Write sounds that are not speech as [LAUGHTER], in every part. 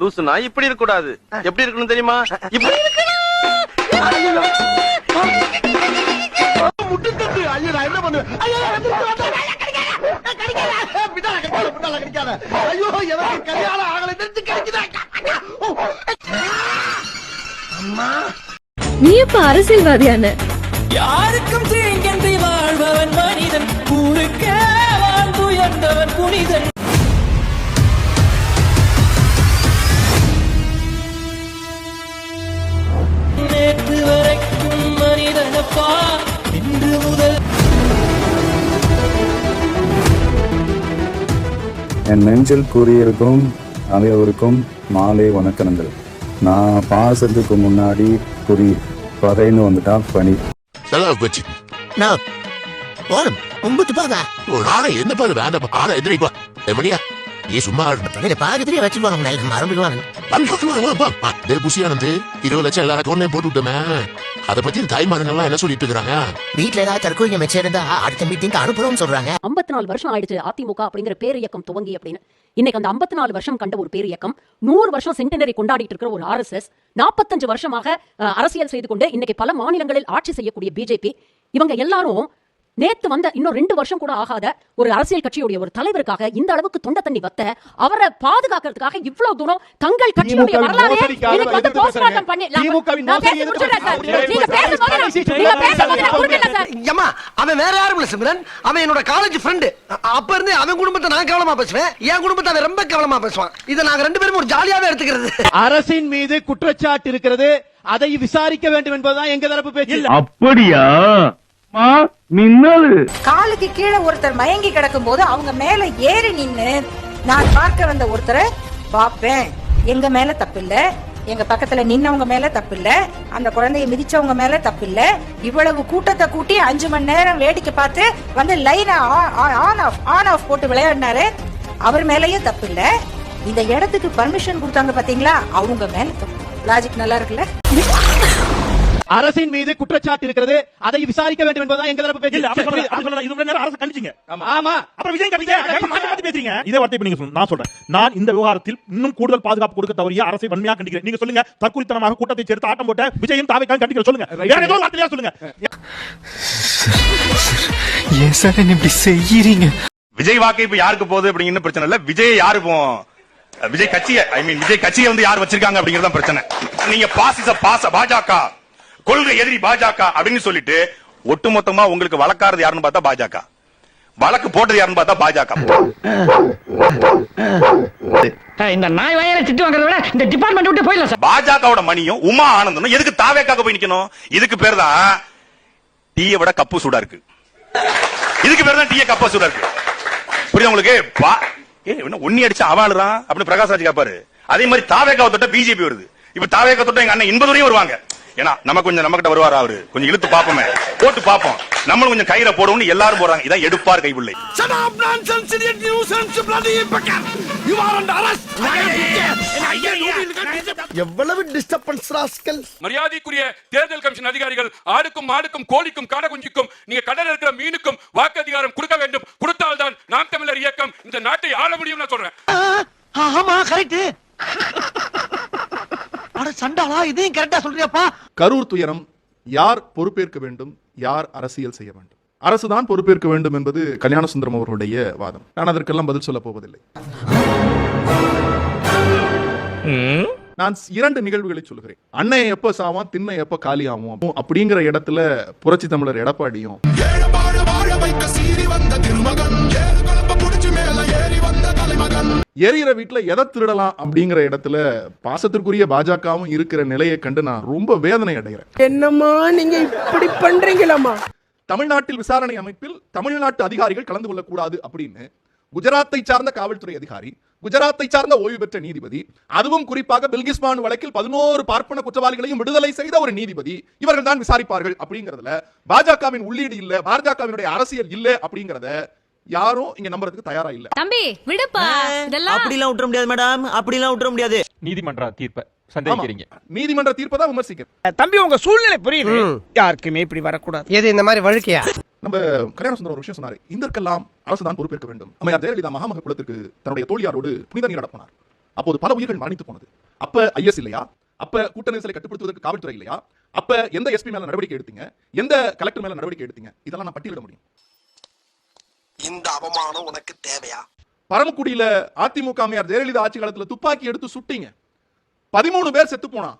லூசுனா இப்படி இருக்க கூடாது எப்படி இருக்கணும் தெரியுமா? இப்படி முட்டுத்தட்டு. ஐயோ நான் என்ன பண்ணுவேன்? ஐயோ எனக்கு கல்யாணம் ஆகலை. தெரிஞ்சு அம்மா. நீ இப்ப அரசியல்வாதியான யாருக்கும் தீங்கின்றி வாழ்பவன் மனிதன். ஊருக்க வாழ்ந்துயர்ந்தவன் புனிதன். என் நெஞ்சில் கூறியிருக்கும் அனைவருக்கும் மாலை வணக்கங்கள். நான் பாசத்துக்கு முன்னாடி குறி பறைன்னு வந்துட்டா பனி. என்ன பாரு வேண்டாம் ஆளை எதிரிப்பா எப்படியா நீ சும்மா இதை பாக்கத்திலே வச்சுப்பாங்க மறந்துடுவாங்க. புசியானந்து இருபது லட்சம் எல்லாரும் கொண்டே போட்டு விட்டோமே. அதை பத்தி தாய்மாரங்கள்லாம் என்ன சொல்லிட்டு இருக்கிறாங்க? வீட்டுல ஏதாவது தற்கொலை மிச்சம் இருந்தா அடுத்த மீட்டிங் அனுப்புறோம்னு சொல்றாங்க. ஐம்பத்தி நாலு வருஷம் ஆயிடுச்சு அதிமுக அப்படிங்கிற பேர் இயக்கம் துவங்கி அப்படின்னு. இன்னைக்கு அந்த ஐம்பத்தி நாலு வருஷம் கண்ட ஒரு பேர் இயக்கம் நூறு வருஷம் சென்டினரி கொண்டாடிட்டு இருக்கிற ஒரு ஆர்எஸ்எஸ் நாற்பத்தஞ்சு வருஷமாக அரசியல் செய்து கொண்டு இன்னைக்கு பல மாநிலங்களில் ஆட்சி செய்யக்கூடிய பிஜேபி இவங்க எல்லாரும் நேத்து வந்த இன்னும் ரெண்டு வருஷம் கூட ஆகாத ஒரு அரசியல் கட்சியுடைய ஒரு தலைவருக்காக இந்த அளவுக்கு தொண்டை தண்ணி வத்த அவரை பாதுகாக்கிறதுக்காக இவ்வளவு தூரம் தங்கள் கட்சியுடைய வரலாறே அவன் வேற யாரும் இல்ல சிம்ரன். அவன் என்னோட காலேஜ் ஃப்ரெண்டு அப்ப இருந்து அவன் குடும்பத்தை நான் கவனமா பேசுவேன். என் குடும்பத்தை அவன் ரொம்ப கவனமா பேசுவான். இதை நாங்க ரெண்டு பேரும் ஒரு ஜாலியாவே எடுத்துக்கிறது. அரசின் மீது குற்றச்சாட்டு இருக்கிறது. அதை விசாரிக்க வேண்டும் என்பதுதான் எங்க தரப்பு பேச்சு. அப்படியா? மின்னல். காலுக்கு கீழே ஒருத்தர் மயங்கி கிடக்கும் போது அவங்க மேல ஏறி நின்னு நான் பார்க்க வந்த ஒருத்தரை பார்ப்பேன். எங்க மேல தப்பில்ல. எங்க பக்கத்துல நின்னவங்க மேல தப்பில்ல. அந்த குழந்தைய மிதிச்சவங்க மேல தப்பில்ல. இவ்வளவு கூட்டத்தை கூட்டி அஞ்சு மணி நேரம் வேடிக்கை பார்த்து வந்து லைனா ஆன் ஆஃப் ஆன் ஆஃப் போட்டு விளையாடினாரு. அவர் மேலயும் தப்பில்ல. இந்த இடத்துக்கு பர்மிஷன் கொடுத்தாங்க பாத்தீங்களா? அவங்க மேல தப்பு. லாஜிக் நல்லா இருக்குல்ல? அரசின் மீது குற்றச்சாட்டு இருக்கிறது. அதை விசாரிக்க வேண்டும் என்பதுதான் எங்க தரப்பு பேச்சு. அரசு கண்டிச்சிங்க. ஆமா. அப்புறம் விஜய் கண்டிங்க மாத்தி மாத்தி பேசுறீங்க? இதே வார்த்தை நீங்க. நான் சொல்றேன். நான் இந்த விவகாரத்தில் இன்னும் கூடுதல் பாதுகாப்பு கொடுக்க தவறிய அரசை வன்மையாக கண்டிக்கிறேன். நீங்க சொல்லுங்க. தற்கொலைத்தனமாக கூட்டத்தை சேர்த்து ஆட்டம் போட்ட விஜயும் தாவைக்காக கண்டிக்கிற சொல்லுங்க. வேற ஏதோ வார்த்தையா சொல்லுங்க. ஏன் சார் இப்படி செய்யறீங்க? விஜய் வாக்கு இப்ப யாருக்கு போகுது அப்படிங்கிறது பிரச்சனை இல்ல. விஜய் யாரு இப்போ விஜய் கட்சியை ஐ மீன் விஜய் கட்சியை வந்து யார் வச்சிருக்காங்க அப்படிங்கறது தான் பிரச்சனை. நீங்க பாசிச பாச பாஜக கொள்கை எதிரி பாஜக அப்படின்னு சொல்லிட்டு ஒட்டுமொத்தமா உங்களுக்கு வழக்காரது யாருன்னு பார்த்தா பாஜக. வழக்கு போட்டது யாருன்னு பார்த்தா பாஜக. இந்த நாய் வயல திட்டு வாங்குறத விட இந்த டிபார்ட்மெண்ட் விட்டு போயிடலாம் சார் பாஜகவோட மணியும் உமா ஆனந்தனும் எதுக்கு தாவேக்காக போய் நிக்கணும்? இதுக்கு பேர் தான் டீயை விட கப்பு சூடா இருக்கு. இதுக்கு பேர் தான் டீய கப்பா சூடா இருக்கு. புரியுதா உங்களுக்கு? ஏ என்ன ஒன்னி அடிச்சு அவாளுறான் அப்படின்னு பிரகாஷ்ராஜ் கேப்பாரு. அதே மாதிரி தாவேக்காவை தொட்ட பிஜேபி வருது. இப்ப தாவேக்கா தொட்ட எங்க அண்ணன் இன்பதுரையும் வருவாங்க. ஏன்னா நம்ம கொஞ்சம் நம்ம கிட்ட வருவாரா அவரு? கொஞ்சம் இழுத்து பாப்போமே போட்டு பாப்போம் நம்மளும் கொஞ்சம் கயிறை போடுவோம்னு எல்லாரும் போறாங்க. இதான் எடுப்பார் கைவில்லை under arrest! எவ்வளவு டிஸ்டர்பன்ஸ் ராஸ்கல் மரியாதைக்குரிய தேர்தல் கமிஷன் அதிகாரிகள் ஆடுக்கும் மாடுக்கும் கோழிக்கும் காடை குஞ்சுக்கும் நீங்க கடல் இருக்கிற மீனுக்கும் வாக்கு அதிகாரம் கொடுக்க வேண்டும். கொடுத்தால்தான் நாம் தமிழர் இயக்கம் இந்த நாட்டை ஆள முடியும் நான் சொல்றேன். ஆமா கரெக்ட் அட சண்டாளா இதையும் கரெக்டா சொல்றியாப்பா? கரூர் துயரம் யார் பொறுப்பேற்க வேண்டும் யார் அரசியல் செய்ய வேண்டும்? அரசுதான் பொறுப்பேற்க வேண்டும் என்பது கல்யாண சுந்தரம் அவர்களுடைய வாதம். நான் அதற்கெல்லாம் பதில் சொல்ல போவதில்லை. நான் இரண்டு நிகழ்வுகளை சொல்கிறேன் அன்னை எப்ப சாவான் திண்ணை எப்ப காலி ஆகும் அப்படிங்கிற இடத்துல புரட்சி தமிழர் எடப்பாடியும் எரியிற வீட்டுல எதை திருடலாம் அப்படிங்கிற இடத்துல பாசத்திற்குரிய பாஜகவும் இருக்கிற நிலையை கண்டு நான் ரொம்ப வேதனை அடைகிறேன். என்னம்மா நீங்க இப்படி பண்றீங்களாமா தமிழ்நாட்டில் விசாரணை அமைப்பில் தமிழ்நாட்டு அதிகாரிகள் கலந்து கொள்ளக்கூடாது அப்படின்னு குஜராத்தை சார்ந்த காவல்துறை அதிகாரி குஜராத்தை சார்ந்த ஓய்வு பெற்ற நீதிபதி அதுவும் குறிப்பாக பில்கிஸ்மான் வழக்கில் பதினோரு பார்ப்பன குற்றவாளிகளையும் விடுதலை செய்த ஒரு நீதிபதி இவர்கள் தான் விசாரிப்பார்கள் அப்படிங்கறதுல பாஜகவின் உள்ளீடு இல்ல பாஜகவினுடைய அரசியல் இல்ல அப்படிங்கறத யாரும் இங்க நம்புறதுக்கு தயாரா இல்ல. தம்பி விடுப்பா. இதெல்லாம் அப்படிலாம் விட்டுற முடியாது மேடம். அப்படிலாம் விட்டுற முடியாது. நீதிமன்ற தீர்ப்பை ஆமா. நீதிமன்ற தீர்ப்பை தான் விமர்சிக்கிறேன். தம்பி உங்க சூழ்நிலை புரியுது. யாருக்குமே இப்படி வரக்கூடாது. எது இந்த மாதிரி வழுக்கையா? நம்ம கல்யாண சுந்தரம் ஒரு விஷயம் சொன்னாரு. இதற்கெல்லாம் அரசு தான் பொறுப்பேற்க வேண்டும். அம்மையார் ஜெயலலிதா மகாமக குலத்திற்கு தன்னுடைய தோழியாரோடு புனித நீர் நடப்பினார் அப்போது பல உயிர்கள் மரணித்து போனது. அப்ப ஐஎஸ் இல்லையா? அப்ப கூட்ட நெரிசலை கட்டுப்படுத்துவதற்கு காவல்துறை இல்லையா? அப்ப எந்த எஸ்பி மேல நடவடிக்கை எடுத்தீங்க? எந்த கலெக்டர் மேல நடவடிக்கை எடுத்தீங்க? இதெல்லாம் நான் பட்டியலிட முடியும். இந்த அவமானம் உனக்கு தேவையா? பரமக்குடியில அதிமுக அம்மையார் ஜெயலலிதா ஆட்சி காலத்துல துப்பாக்கி எடுத்து சுட்டீங்க. பதிமூணு பேர் செத்து போனா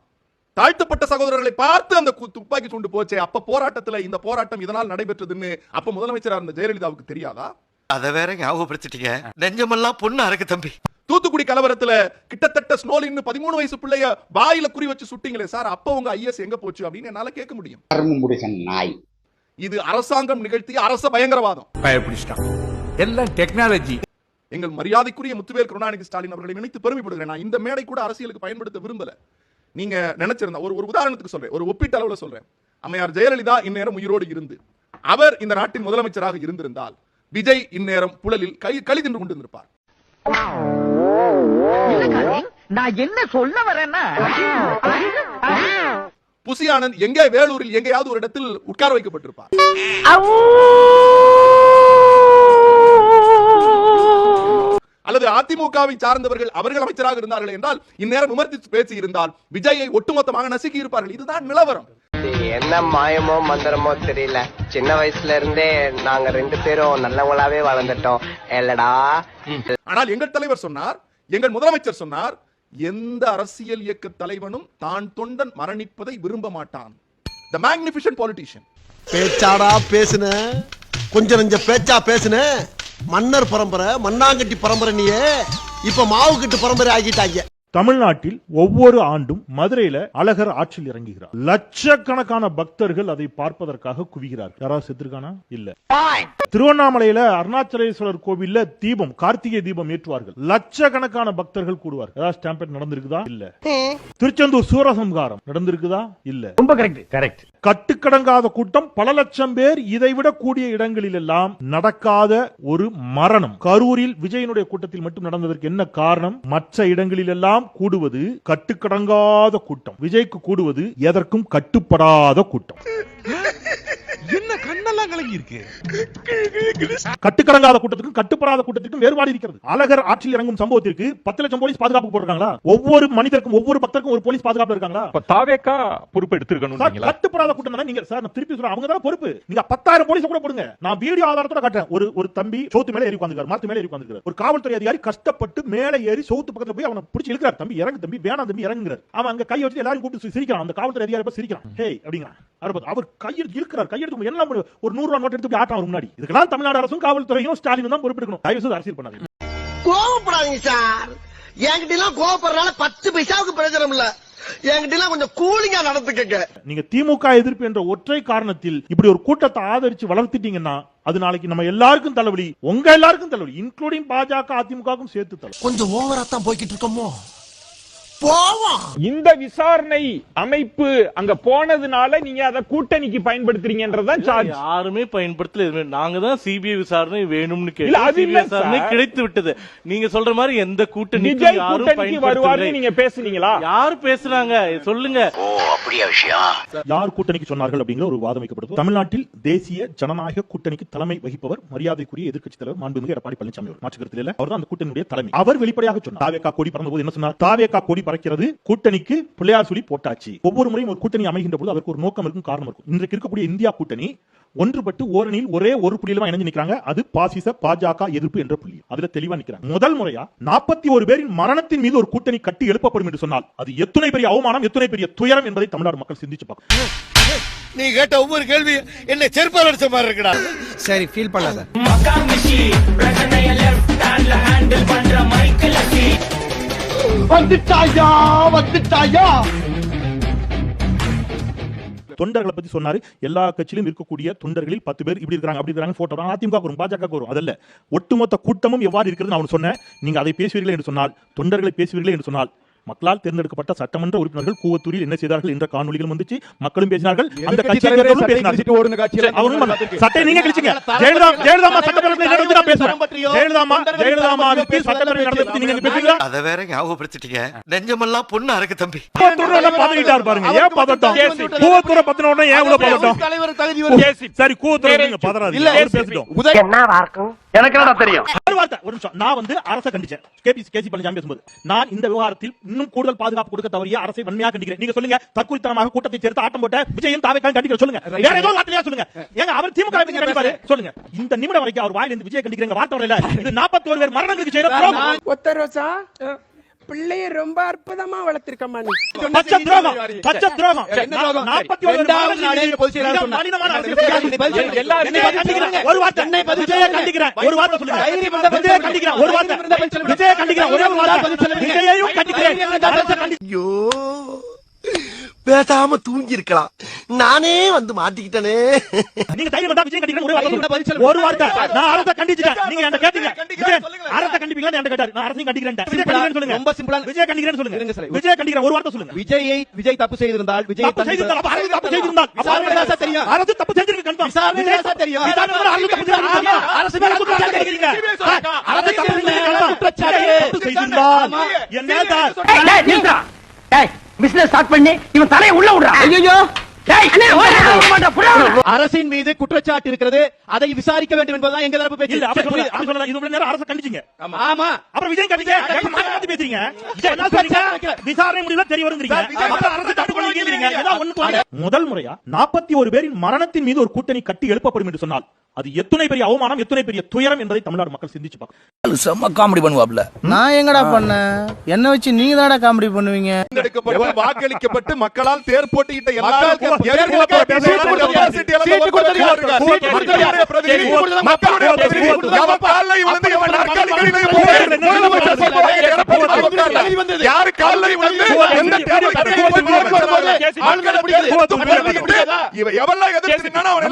தாழ்த்தப்பட்ட சகோதரர்களை பார்த்து அந்த துப்பாக்கி சூண்டு போச்சே அப்ப போராட்டத்துல இந்த போராட்டம் இதனால் நடைபெற்றதுன்னு அப்ப முதலமைச்சரா இருந்த ஜெயலலிதாவுக்கு தெரியாதா? அத வேற ஞாபகப்படுத்திட்டீங்க. நெஞ்சமெல்லாம் பொண்ணா இருக்கு தம்பி. தூத்துக்குடி கலவரத்துல கிட்டத்தட்ட ஸ்னோலின் பதிமூணு வயசு பிள்ளைய வாயில குறி வச்சு சுட்டீங்களே சார் அப்ப உங்க ஐஎஸ் எங்க போச்சு அப்படின்னு என்னால கேட்க முடியும். நாய். இது அரசாங்கம் நிகழ்த்திய அரச பயங்கரவாதம். எல்லாம் டெக்னாலஜி எங்கள் மரியாதைக்குரிய முத்துவேல் கருணாநிதி ஸ்டாலின் அவர்களை நினைத்து பெருமைப்படுகிறேன். நான் இந்த மேடை கூட அரசியலுக்கு பயன்படுத்த விரும்பல. நீங்க நினைச்சிருந்தா ஒரு ஒரு உதாரணத்துக்கு சொல்றேன். ஒரு ஒப்பீட்டு அளவுல சொல்றேன். அம்மையார் ஜெயலலிதா இந்நேரம் உயிரோடு இருந்து அவர் இந்த நாட்டின் முதலமைச்சராக இருந்திருந்தால் விஜய் இந்நேரம் புழலில் கை களி தின்று கொண்டிருந்திருப்பார். நான் என்ன சொல்ல வரேன்னா? புசி ஆனந்த் எங்கே வேலூரில் எங்கேயாவது ஒரு இடத்தில் உட்கார வைக்கப்பட்டிருப்பார் அல்லது அதிமுகவை சார்ந்தவர்கள் அவர்கள் அமைச்சராக இருந்தார்கள் என்றால் இந்நேரம் விமர்சித்து பேசி இருந்தால் விஜயை ஒட்டுமொத்தமாக நசுக்கி இருப்பார்கள் இதுதான் நிலவரம். என்ன மாயமோ மந்திரமோ தெரியல. சின்ன வயசுல இருந்தே நாங்க ரெண்டு பேரும் நல்லவங்களாவே வளர்ந்துட்டோம். இல்லடா ஆனால் எங்கள் தலைவர் சொன்னார் எங்கள் முதலமைச்சர் சொன்னார் எந்த அரசியல் இயக்க தலைவனும் தான் தொண்டன் மரணிப்பதை விரும்ப மாட்டான். த மேக்னிபிஷன் பாலிட்டிஷியன் பேச்சாடா பேசுன? கொஞ்சம் நெஞ்ச பேச்சா பேசுன? மன்னர் பரம்பரை மண்ணாங்கட்டி பரம்பரை நீயே. இப்ப மாவு கட்டு பரம்பரை ஆகிட்டாங்க தமிழ்நாட்டில் ஒவ்வொரு ஆண்டும் மதுரையில அழகர் ஆற்றில் இறங்குகிறார். லட்சக்கணக்கான பக்தர்கள் அதை பார்ப்பதற்காக குவிகிறார் யாராவது செத்துருக்கானா? இல்ல. திருவண்ணாமலையில அருணாச்சலேஸ்வரர் கோவில்ல தீபம் கார்த்திகை தீபம் ஏற்றுவார்கள். லட்சக்கணக்கான பக்தர்கள் கூடுவார் ஏதாவது ஸ்டாம்பேட் நடந்திருக்குதா? இல்ல. திருச்செந்தூர் சூரசம்ஹாரம் நடந்திருக்குதா? இல்ல. ரொம்ப கரெக்ட் கரெக்ட் கட்டுக்கடங்காத கூட்டம். பல லட்சம் பேர் இதைவிட கூடிய இடங்களில் எல்லாம் நடக்காத ஒரு மரணம். கரூரில் விஜயனுடைய கூட்டத்தில் மட்டும் நடந்ததற்கு என்ன காரணம்? மற்ற இடங்களில் எல்லாம் கூடுவது கட்டுக்கடங்காத கூட்டம். விஜய்க்கு கூடுவது எதற்கும் கட்டுப்படாத கூட்டம். என்ன கண்ணெல்லாம் கலங்கி இருக்கு கட்டுக்கடங்காத கூட்டத்துக்கும் கட்டுப்படாத கூட்டத்திற்கும் வேறுபாடு இருக்கிறது. அழகர் ஆற்றில் இறங்கும் சம்பவத்திற்கு பத்து லட்சம் போலீஸ் பாதுகாப்பு போட்டிருக்காங்களா? ஒவ்வொரு மனிதருக்கும் ஒவ்வொரு பக்தருக்கும் ஒரு போலீஸ் பாதுகாப்பு இருக்காங்களா? தாவேக்கா பொறுப்பு எடுத்திருக்கணும் கட்டுப்படாத கூட்டம் நீங்க சார் நான் திருப்பி சொல்றேன் அவங்க தான் பொறுப்பு. நீங்க பத்தாயிரம் போலீஸ் கூட போடுங்க. நான் வீடியோ ஆதாரத்தோட காட்டுறேன். ஒரு ஒரு தம்பி சோத்து மேல ஏறி உட்காந்துருக்காரு மரத்து மேல ஏறி உட்காந்துருக்காரு ஒரு காவல்துறை அதிகாரி கஷ்டப்பட்டு மேல ஏறி சோத்து பக்கத்துல போய் அவனை பிடிச்சி இழுக்கிறார். தம்பி இறங்கு தம்பி வேணாம் தம்பி இறங்குறார் அவன் அங்க கை வச்சு எல்லாரும் கூப்பிட்டு சிரிக்கிறான். அந்த காவல்துறை அதிகாரி சிரிக்கிறான். ஹே அப்படிங்கிறான். அவர் கையெழுத்து இருக்கிறார் கையெழுத்து என்ன பண்ணுவார்? ஒரு நூறு ரூபா நோட் எடுத்து ஆட்டம் முன்னாடி. இதுக்கெல்லாம் தமிழ்நாடு அரசும் காவல்துறையும் ஸ்டாலினும் தான் பொறுப்பெடுக்கணும். தயவு செய்து அரசியல் பண்ணாதீங்க. கோவப்படாதீங்க சார். என்கிட்ட எல்லாம் கோவப்படுறதுனால பத்து பைசாவுக்கு பிரயோஜனம் இல்ல. என்கிட்ட எல்லாம் கொஞ்சம் கூலிங்கா நடந்துக்கங்க. நீங்க திமுக எதிர்ப்பு என்ற ஒற்றை காரணத்தில் இப்படி ஒரு கூட்டத்தை ஆதரிச்சு வளர்த்துட்டீங்கன்னா அது நாளைக்கு நம்ம எல்லாருக்கும் தலைவலி உங்க எல்லாருக்கும் தலைவலி இன்க்ளூடிங் பாஜக அதிமுகவுக்கும் சேர்த்து தலைவலி. கொஞ்சம் ஓவரா தான் போய்கிட்டு இருக்கோமோ? போவோம். இந்த விசாரணை அமைப்பு அங்க போனதுனால நீங்க அத கூட்டணிக்கு பயன்படுத்துறீங்கன்றதான் சார்ஜ் யாருமே பயன்படுத்தல எதுவுமே. நாங்க தான் சிபிஐ விசாரணை வேணும்னு விசாரணை சார். கிடைத்து விட்டது. நீங்க சொல்ற மாதிரி எந்த கூட்டணி யாரும் கூட்டணிக்கு வருவாருன்னு நீங்க பேசுனீங்களா? யார் பேசுறாங்க? சொல்லுங்க. யார் கூட்டணிக்கு சொன்னார்கள் அப்படிங்கிற ஒரு வாதம் வைக்கப்படுது. தமிழ்நாட்டில் தேசிய ஜனநாயக கூட்டணிக்கு தலைமை வகிப்பவர் மரியாதைக்குரிய எதிர்க்கட்சி தலைவர் மாண்புமிகு எடப்பாடி பழனிசாமி அவர் மாற்று கருத்தில் இல்ல. அவர் தான் அந்த கூட்டணியுடைய தலைமை. அவர் வெளிப்படையாக சொன்னார். தாவேக்கா கொடி பறந்த போது என்ன சொன்னார்? தாவேக்கா கொடி பறக்கிறது கூட்டணிக்கு பிள்ளையார் சொல்லி போட்டாச்சு. ஒவ்வொரு முறையும் ஒரு கூட்டணி அமைகின்ற போது அதற்கு ஒரு நோக்கம் இருக்கும் காரணம் இருக்கும். இன்றைக்கு இருக்கக்கூடிய இந்தியா கூட்டணி ஒன்றுபட்டு ஓரணியில் ஒரே ஒரு புள்ளியில இணைஞ்சு நிக்கிறாங்க. அது பாசிச பாஜக எதிர்ப்பு என்ற புள்ளி. அதுல தெளிவா நிக்கிறாங்க. முதல் முறையா நாற்பத்தி ஒரு பேரின் மரணத்தின் மீது ஒரு கூட்டணி கட்டி எழுப்பப்படும் என்று சொன்னால் அது எத்துணை பெரிய அவமானம் எத்துணை பெரிய துயரம் என்பதை தமிழ்நாடு மக்கள் சிந்திச்சு பார்க்கணும். நீ கேட்ட ஒவ்வொரு கேள்வி என்ன செருப்பால் அடிச்ச மாதிரி இருக்குடா. சரி ஃபீல் பண்ணாத. வந்துட்டாயா வந்துட்டாயா? தொண்டர்களை பத்தி சொன்னாரு. எல்லா கட்சியிலும் இருக்கக்கூடிய தொண்டர்களில் பத்து பேர் இப்படி இருக்காங்க அப்படி இருக்காங்க போட்டோ அதிமுக வரும் பாஜக வரும். அதல்ல ஒட்டுமொத்த கூட்டமும் எவ்வாறு இருக்கிறது நான் சொன்னேன். நீங்க அதை பேசுவீர்களே என்று சொன்னால் தொண்டர்களை பேசுவீர்களே என்று சொன்னால் மக்களால் தேர்ந்தெடுக்கப்பட்ட சட்டமன்ற உறுப்பினர்கள் கூவத்தூரில் என்ன செய்தார்கள் என்ற காணொலிகளும் வந்துச்சு. மக்களும் பேசினார்கள். அந்த கட்சியை சேர்ந்தவர்களும் பேசினார்கள். சட்டை நீங்க கிழிச்சீங்க. ஜெயலலிதா ஜெயலலிதா நடந்து நான் பேசுறேன் ஜெயலலிதா அம்மா ஜெயலலிதா அம்மாவுக்கு சட்டப்பேரவை நடந்ததை பத்தி நீங்க பேசுறீங்களா? அத வேற ஞாபகப்படுத்திட்டீங்க. நெஞ்சமெல்லாம் பொண்ணா இருக்கு தம்பி. கூவத்தூர்ல எல்லாம் பதவிட்டார் பாருங்க. ஏன் பதட்டம்? கூவத்தூரை பத்தின உடனே ஏன் இவ்வளவு பதட்டம்? தலைவர் தகுதி சரி கூவத்தூர் நீங்க பதறாதீங்க. அவர் பேசட்டும். என்ன வார்க்கும் எனக்கு என்னடா தெரியும்? வார்த்தை ஒரு நிமிஷம். நான் வந்து அரசை கண்டிச்சேன். கேபி கேசி பழனிசாமி பேசும்போது. நான் இந்த விவகாரத்தில் இன்னும் கூடுதல் பாதுகாப்பு கொடுக்க தவறிய அரசை வன்மையாக கண்டிக்கிறேன். நீங்க சொல்லுங்க. தற்கொலைத்தனமாக கூட்டத்தை சேர்த்து ஆட்டம் போட்ட விஜயம் தாவே கண்டிக்கிற சொல்லுங்க. வேற ஏதோ ஒரு வார்த்தையா சொல்லுங்க. ஏங்க அவர் திமுக கண்டிப்பாரு. சொல்லுங்க. இந்த நிமிடம் வரைக்கும் அவர் வாயில இருந்து விஜய் கண்டிக்கிறங்க வார்த்தை வரல. இது 41 பேர் மரணங்களுக்கு செய்யற ஒத்த ரோசா பிள்ளைய ரொம்ப அற்புதமா வளர்த்திருக்கமா நீ பச்சை துரோகம் பச்சை துரோகம் என்ன துரோகம்? 41 பேர் இரண்டாவது நாளே மரணங்களுக்கு பொதுச் செயலாளர் மிக சொன்னார். மனிதமான அரசியல் எல்லாரும் செய்யாதீங்க. பதில் சொல்லுங்க. எல்லாரும் விஜயை பதில் கண்டிக்கிறேன். சொல்லுங்க. ஒரு வார்த்தை என்னை பதில் விஜயை. கண்டிக்கிறேன் ஒரு வார்த்தை சொல்லுங்க விஜயை. கண்டிக்கிறேன் ஒரு வார்த்தை. விஜயை கண்டிக்கிறேன் ஒரே வார்த்தை. விஜயையும் ஐயோ பேசாம தூங்கி இருக்கலாம் நானே வந்து மாட்டிக்கிட்டனே. நீங்க தைரியம் விஜய் கண்டிக்கிறேன் ஒரே வார்த்தை. ஒரு வார்த்தை. நான் அரசை கண்டிச்சிட்டேன். நீங்க என்ன கேட்டீங்க. அரசை கண்டிப்பீங்களா என்ன கேட்டாரு? நான் அரசையும் கண்டிக்கிறேன் விஜய் கண்டிக்கிறேன் சொல்லுங்க. ரொம்ப சிம்பிளா- விஜய் கண்டிக்கிறேன் சொல்லுங்க. சார். விஜய் கண்டிக்கிறேன். ஒரு வார்த்தை சொல்லுங்க. விஜயை விஜய் தப்பு செய்திருந்தால் விஜய் தப்பு செய்திருந்தால் அப்ப அரசு தப்பு செய்திருந்தால். விசாரணை தான் தெரியும். அரசு தப்பு செஞ்சிருக்கு கன்ஃபார்ம் விசாரணை தான் சார் தெரியும். விசாரணை தான் அரசு தப்பு செஞ்சிருக்கு ஆமா, அரசு மேல குற்றச்சாட்டு வைக்கிறீங்க. அரசு தப்பு செஞ்சிருக்கு கன்ஃபார்ம் குற்றச்சாட்டு. தப்பு செய்திருந்தால் என்ன சார்? பிசினஸ் ஸ்டார்ட் பண்ணி இவன் தலையை உள்ள விடுறா. ஐயோ அரசின் மீது குற்றச்சாட்டு இருக்கிறது. அதை விசாரிக்க வேண்டும் என்பதுதான் எங்க தரப்பு பேச்சு. அரசு கண்டிச்சீங்க. ஆமா. அப்புறம் விஜய் கண்டிச்சீங்க பேசுறீங்க? விசாரணை முடிவுல தெரிய தோணுங்க. முதல் முறையா 41 பேரின் மரணத்தின் மீது ஒரு கூட்டணி கட்டி எழுப்பப்படும் என்று சொன்னால் அது எத்தனை பெரிய அவமானம் எத்தனை பெரிய துயரம் என்பதை தமிழ்நாடு மக்கள் சிந்திச்சு பார்க்கணும். செம்ம காமெடி பண்ணுவாப்ல. நான் எங்கடா பண்ணேன்? என்ன வச்சு நீங்க தானடா காமெடி பண்ணுவீங்க? வாக்களிக்கப்பட்டு மக்களால் தேர் போட்டியிட்ட யாரு? கால்ல விழுந்து எந்த எவன்லாம் எதிர்த்து நின்னானோ அவன்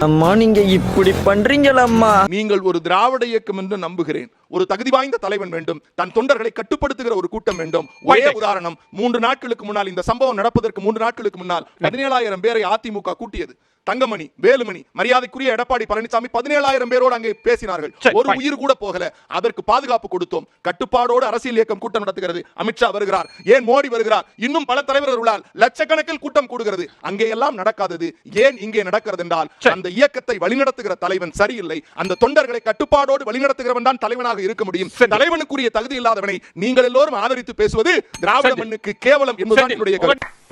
அம்மா நீங்க இப்படி பண்றீங்களம்மா. நீங்கள் ஒரு திராவிட இயக்கம் என்று நம்புகிறேன். ஒரு தகுதி வாய்ந்த தலைவன் வேண்டும். தன் தொண்டர்களை கட்டுப்படுத்துகிற ஒரு கூட்டம் வேண்டும். ஒரே உதாரணம் மூன்று நாட்களுக்கு முன்னால் இந்த சம்பவம் நடப்பதற்கு மூன்று நாட்களுக்கு முன்னால் பதினேழாயிரம் பேரை அதிமுக கூட்டியது. தங்கமணி வேலுமணி மரியாதைக்குரிய எடப்பாடி பழனிசாமி பதினேழாயிரம் பேரோடு அங்கே பேசினார்கள். ஒரு உயிர் கூட போகல. அதற்கு பாதுகாப்பு கொடுத்தோம். கட்டுப்பாடோடு அரசியல் இயக்கம் கூட்டம் நடத்துகிறது. அமித்ஷா வருகிறார். ஏன் மோடி வருகிறார்? இன்னும் பல தலைவர்கள் உள்ளார் லட்சக்கணக்கில் கூட்டம் கூடுகிறது. அங்கே எல்லாம் நடக்காதது. ஏன் இங்கே நடக்கிறது என்றால் அந்த இயக்கத்தை வழிநடத்துகிற தலைவன் சரியில்லை. அந்த தொண்டர்களை கட்டுப்பாடோடு வழிநடத்துகிறவன் தான் தலைவனாக இருக்க முடியும். தலைவனுக்குரிய தகுதி இல்லாதவனை நீங்கள் எல்லோரும் ஆதரித்து பேசுவது திராவிட மண்ணுக்கு கேவலம் என்பதுதான் என்னுடைய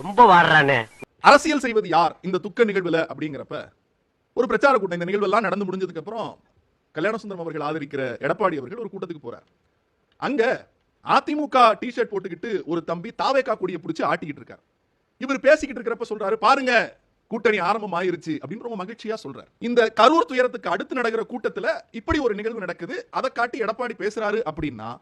ரொம்ப வாடுறானே. அரசியல் செய்வது யார்? இந்த துக்க நிகழ்வுல அப்படிங்கிறப்ப ஒரு பிரச்சார கூட்டம் இந்த நிகழ்வு எல்லாம் நடந்து முடிஞ்சதுக்கு அப்புறம் கல்யாண சுந்தரம் அவர்கள் ஆதரிக்கிற எடப்பாடி அவர்கள் ஒரு கூட்டத்துக்கு போறார். அங்க அதிமுக டி-ஷர்ட் போட்டுக்கிட்டு ஒரு தம்பி தாவேக்கா கொடியை பிடிச்சு ஆட்டிக்கிட்டு இருக்கார். இவர் பேசிக்கிட்டு இருக்கிறப்ப சொல்றாரு பாருங்க கூட்டணி ஆரம்பம் ஆயிருச்சு அப்படின்னு ரொம்ப மகிழ்ச்சியா சொல்றாரு. இந்த கரூர் துயரத்துக்கு அடுத்து நடக்கிற கூட்டத்துல இப்படி ஒரு நிகழ்வு நடக்குது. அதை காட்டி எடப்பாடி பேசுறாரு அப்படின்னா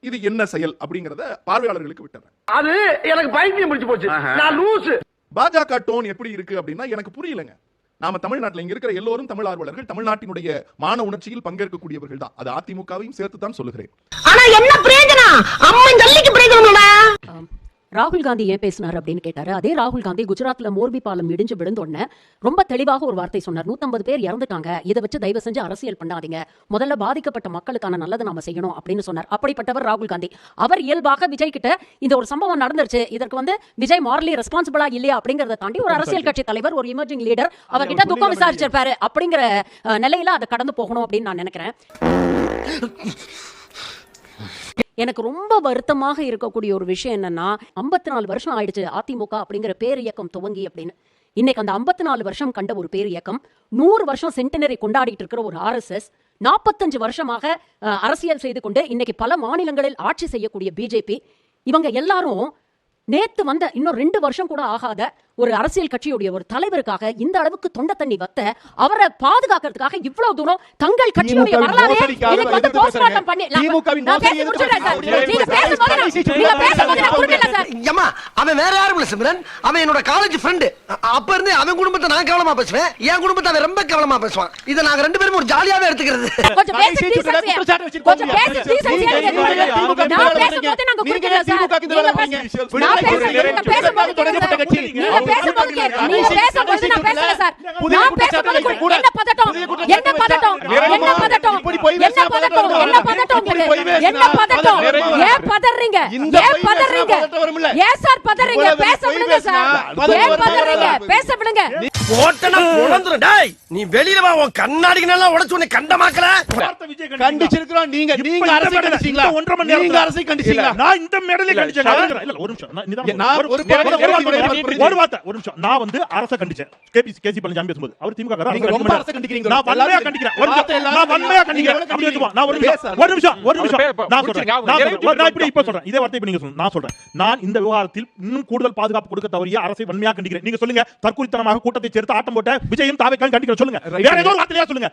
இது என்ன செயல் அப்படிங்கறத பார்வையாளர்களுக்கு விட்டுறேன். அது எனக்கு பைத்தியம் முடிச்சு போச்சு. நான் லூசு. பாஜக டோன் எப்படி இருக்கு அப்படின்னா எனக்கு புரியலங்க. நாம தமிழ்நாட்டுல இங்க இருக்கிற எல்லோரும் தமிழ் ஆர்வலர்கள் தமிழ்நாட்டினுடைய மான உணர்ச்சியில் பங்கேற்கக்கூடியவர்கள் தான். அது அதிமுகவையும் சேர்த்து தான் சொல்லுகிறேன். ஆனா என்ன பிரயோஜனம்? அம்மன் ஜல்லிக்கு பிரயோஜனம்டா ஆம். ராகுல் காந்தி ஏன் பேசினார் அப்படின்னு கேட்டாரு. அதே ராகுல் காந்தி குஜராத்ல மோர்பி பாலம் இடிஞ்சு விழுந்த உடனே ரொம்ப தெளிவாக ஒரு வார்த்தை சொன்னார். 150 பேர் இறந்துட்டாங்க. இதை வச்சு தயவு செஞ்சு அரசியல் பண்ணாதீங்க. முதல்ல பாதிக்கப்பட்ட மக்களுக்கான நல்லதை நாம செய்யணும் அப்படின்னு சொன்னார். அப்படிப்பட்டவர் ராகுல் காந்தி. அவர் இயல்பாக விஜய் கிட்ட இந்த ஒரு சம்பவம் நடந்துருச்சு. இதற்கு வந்து விஜய் மாரலி ரெஸ்பான்சிபிளா இல்லையா அப்படிங்கறத தாண்டி ஒரு அரசியல் கட்சி தலைவர் ஒரு எமர்ஜிங் லீடர் அவர்கிட்ட துக்கம் விசாரிச்சிருப்பாரு அப்படிங்கிற நிலையில அதை கடந்து போகணும் அப்படின்னு நான் நினைக்கிறேன். [LAUGHS] எனக்கு ரொம்ப வருத்தமாக இருக்கக்கூடிய ஒரு விஷயம் என்னன்னா 54 நாலு வருஷம் ஆயிடுச்சு அதிமுக அப்படிங்கிற பேர் இயக்கம் துவங்கி அப்படின்னு. இன்னைக்கு அந்த 54 நாலு வருஷம் கண்ட ஒரு பேர் இயக்கம் நூறு வருஷம் சென்டினரி கொண்டாடிட்டு இருக்கிற ஒரு ஆர்எஸ்எஸ் நாற்பத்தஞ்சு வருஷமாக அரசியல் செய்து கொண்டு இன்னைக்கு பல மாநிலங்களில் ஆட்சி செய்யக்கூடிய பிஜேபி இவங்க எல்லாரும் நேத்து வந்த இன்னும் ரெண்டு வருஷம் கூட ஆகாத ஒரு அரசியல் கட்சியுடைய ஒரு தலைவருக்காக இந்த அளவுக்கு தொண்டை தண்ணி வத்த அவரை பாதுகாக்கிறதுக்காக இவ்வளவு தூரம் தங்கள் கட்சியுடைய வரலாறு அவன் வேற யாரும் இல்ல சிம்ரன். அவன் என்னோட காலேஜ் ஃப்ரெண்டு அப்ப இருந்து அவன் குடும்பத்தை நான் கவனமா பேசுவேன். என் குடும்பத்தை அவன் ரொம்ப கவனமா பேசுவான். இதை நாங்க ரெண்டு பேரும் ஒரு ஜாலியாவே எடுத்துக்கிறது. கொஞ்சம் பேச கொஞ்சம் பேச நீங்க பேசும்போது நாங்க பேசும்போது பேசும்போது. நீங்க பேசும்போது கேட்க- நீங்க பேசும்போது நான் பேசல சார். புதிய நான் குற்றச்சாட்டு பேசும்போது வைக்க கூடாது. என்ன பதட்டம்? புதிய குற்றச்சாட்டு என்ன பதட்டம்? வைக்க என்ன பதட்டம்? இப்படி பொய் என்ன பேசினா பதட்டம்? பதட்டம் என்ன பதட்டம் இப்படி பொய் உங்களுக்கு? பேசினா என்ன பதட்டம்? பதட்டம் ஏன் பதறீங்க? இந்த ஏன் பொய் பதறீங்க? பேசினா பதட்டம் வரும்ல? ஏன் சார் பதறீங்க? இவ்வளவு பேச பொய் விடுங்க சார். பேசினா பதட்டம் ஏன் வரும். பதறீங்க? பேச விடுங்க போட்டனா பொழந்துரும் டேய் நீ வெளியில வா உன் கண்ணாடிக்கு நல்லா உடைச்சு உன்னை கண்டமாக்கல கண்டிச்சிருக்கிறோம் நீங்க நீங்க அரசை கண்டிச்சீங்களா ஒன்றரை மணி நீங்க நேரத்துல- அரசை கண்டிச்சீங்களா இல்ல, நான் இந்த மேடையில கண்டிச்சேன் இல்ல, இல்ல, ஒரு நிமிஷம் நான் ஒரு- ஒரு ஒரு- ஒரு- வார்த்தை நிமிஷம். நான் வந்து அரசை கண்டிச்சேன். கேபி கேசி பழனிசாமி பேசும்போது. அவர் திமுக காரர், நீங்க அரசை ரொம்ப கண்டிக்க அரசை கண்டிக்கிறீங்க. நான் வன்மையா எல்லாரும் கண்டிக்கிறேன். ஒரு நிமிஷம். நான் வன்மையா நீங்க கண்டிக்கிறேன். எவ்வளவு அப்படி வச்சுப்போம். நான் ஒரு நிமிஷம். ஒரு நிமிஷம். ஒரு நான். சொல்றேன். நான் இப்படி இப்ப. சொல்றேன். இதே வார்த்தை இப்ப நீங்க சொல்லுங்க. நான் சொல்றேன். நான் இந்த விவகாரத்தில் இன்னும் கூடுதல் பாதுகாப்பு கொடுக்க தவறிய அரசை வன்மையா கண்டிக்கிறேன். நீங்க சொல்லுங்க. தற்கொலைத்தனமாக கூட்டத்தை சேர்த்து ஆட்டம் போட்ட விஜயும் தாவைக்கால் கண்டிக்கிறேன். சொல்லுங்க. வேற ஏதோ ஒரு வார்த்தையா சொல்லுங்க.